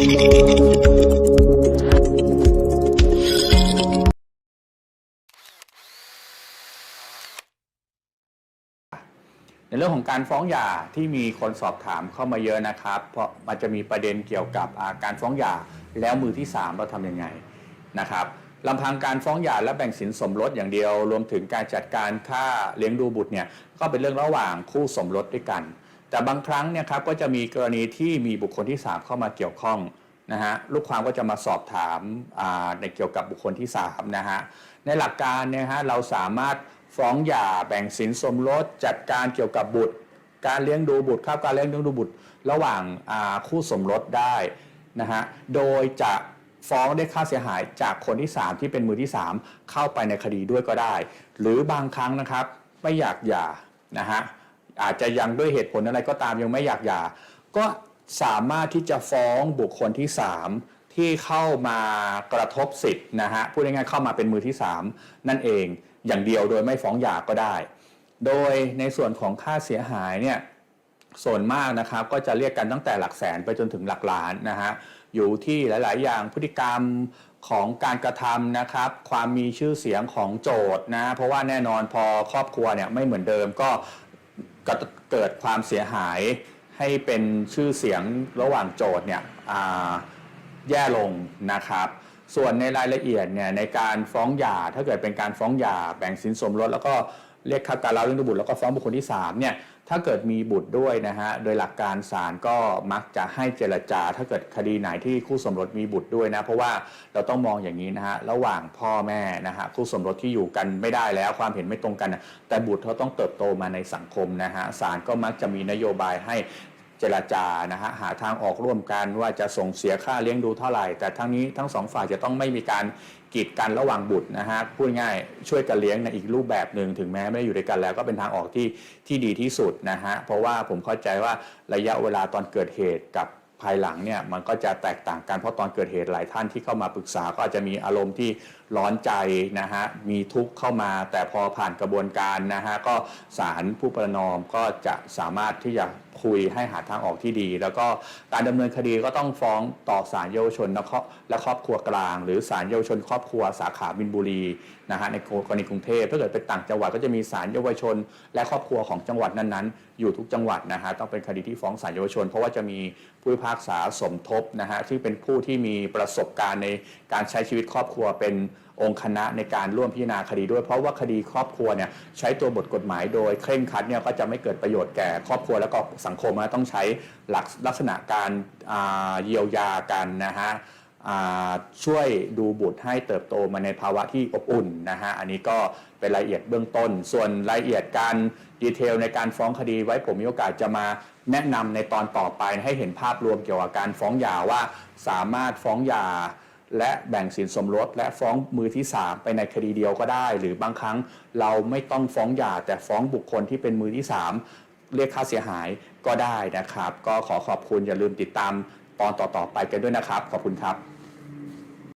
ในเรื่องของการฟ้องหย่าที่มีคนสอบถามเข้ามาเยอะนะครับ เพราะมันจะมีประเด็นเกี่ยวกับการฟ้องหย่าแล้วมือที่ 3 เราทำยังไงนะครับลำพังการฟ้องหย่าและแบ่งสินสมรสอย่างเดียว รวมถึงการจัดการค่าเลี้ยงดูบุตรเนี่ยก็เป็นเรื่องระหว่างคู่สมรสด้วยกัน แต่บางครั้งเนี่ยครับก็จะมีกรณีที่มีบุคคลที่ 3 เข้ามาเกี่ยวข้องนะฮะลูกความก็จะมาสอบถามในเกี่ยวกับบุคคลที่3นะฮะในหลักการเนี่ยฮะเราสามารถฟ้องหย่าแบ่งสินสมรสจัดการเกี่ยวกับบุตร การเลี้ยงดูบุตรครับการเลี้ยงดูบุตร ระหว่างาคู่สมรสได้นะฮะโดยจะฟ้องได้ค่าเสียหายจากคนที่ 3 ที่เป็นมือที่ 3 เข้าไปในคดีด้วยก็ได้ หรือบางครั้งนะครับไม่อยากหย่านะฮะ อาจจะยังด้วยเหตุผลอะไรก็ตามยังไม่อยากหย่า ก็สามารถที่จะฟ้องบุคคลที่ 3 ที่เข้ามากระทบสิทธิ์นะฮะพูดง่ายๆเข้ามาเป็นมือที่ 3 นั่นเองอย่างเดียวโดยไม่ฟ้องหย่าก็ได้ โดยในส่วนของค่าเสียหายเนี่ยส่วนมากนะครับก็จะเรียกกันตั้งแต่หลักแสนไปจนถึงหลักล้านนะฮะอยู่ที่หลาย ๆ อย่างพฤติกรรมของการกระทำนะครับ ความมีชื่อเสียงของโจทย์นะเพราะว่าแน่นอนพอครอบครัวเนี่ยไม่เหมือนเดิมก็ ก็เกิดความเสียหายให้เป็นชื่อเสียงระหว่างโจทย์เนี่ยแย่ลงนะครับ ส่วนในรายละเอียดเนี่ยในการฟ้องหย่าถ้าเกิดเป็นการฟ้องหย่าแบ่งสินสมรสแล้วก็ เรียกค่าการเล่าเรื่องบุตรแล้วก็ฟ้องบุคคลที่3เนี่ยถ้าเกิดมีบุตรด้วยนะฮะโดยหลักการศาลก็มักจะให้เจรจา ถ้าเกิดคดีไหนที่คู่สมรสมีบุตรด้วยนะเพราะว่าเราต้องมองอย่างนี้นะฮะระหว่างพ่อแม่นะฮะคู่สมรสที่อยู่กันไม่ได้แล้วความเห็นไม่ตรงกันนะแต่บุตรเขาต้องเติบโตมาในสังคมนะฮะศาลก็มักจะมีนโยบายให้ เจรจานะฮะหาทางออกร่วมกันว่าจะส่งเสียค่าเลี้ยงดูเท่าไหร่ แต่ทั้งนี้ทั้งสองฝ่ายจะต้องไม่มีการกีดกันระหว่างบุตรนะฮะพูดง่ายช่วยกันเลี้ยงในอีกรูปแบบหนึ่งถึงแม้ไม่ได้อยู่ด้วยกันแล้วก็เป็นทางออกที่ที่ดีที่สุดนะฮะเพราะว่าผมเข้าใจว่าระยะเวลาตอนเกิดเหตุกับภายหลังเนี่ยมันก็จะแตกต่างกันเพราะตอนเกิดเหตุหลายท่านที่เข้ามาปรึกษาก็อาจจะมีอารมณ์ที่ร้อนใจนะฮะมีทุกข์เข้ามา แต่พอผ่านกระบวนการนะฮะก็ศาลผู้ประนอมก็จะสามารถที่จะ คุยให้หาทางออกที่ดี แล้วก็การดำเนินคดีก็ต้องฟ้องต่อศาลเยาวชนและครอบและครอบครัวกลาง หรือศาลเยาวชน ครอบครัวสาขาบินบุรีนะฮะในกรณีกรุงเทพถ้าเกิดเป็นต่างจังหวัดก็จะมีศาลเยาวชน และครอบครัวของจังหวัดนั้นๆ อยู่ทุกจังหวัดนะฮะต้องเป็นคดีที่ฟ้องศาลเยาวชน เพราะว่าจะมีผู้พิพากษาสมทบนะฮะที่เป็นผู้ที่มีประสบการณ์ในการใช้ชีวิตครอบครัวเป็น องค์คณะในการร่วมพิจารณาคดีด้วย เพราะว่าคดีครอบครัวเนี่ยใช้ตัวบทกฎหมายโดยเคร่งครัดเนี่ยก็จะไม่เกิดประโยชน์แก่ครอบครัวแล้วก็สังคมนะต้องใช้หลักลักษณะการเยียวยากันนะฮะช่วยดูบุตรให้เติบโตมาในภาวะที่อบอุ่นนะฮะอันนี้ก็เป็นรายละเอียดเบื้องต้น ส่วนรายละเอียดการดีเทลในการฟ้องคดีไว้ผมมีโอกาสจะมาแนะนำในตอนต่อไปให้เห็นภาพรวมเกี่ยวกับการฟ้องหย่าว่าสามารถฟ้องหย่า และแบ่งสินสมรส และฟ้องมือที่ 3 ไปในคดีเดียวก็ได้ หรือบางครั้งเราไม่ต้องฟ้องหย่าแต่ฟ้องบุคคลที่เป็นมือที่ 3 เรียกค่าเสียหายก็ได้นะครับ ก็ขอขอบคุณอย่าลืมติดตามตอนต่อๆไปกันด้วยนะครับ ขอบคุณครับ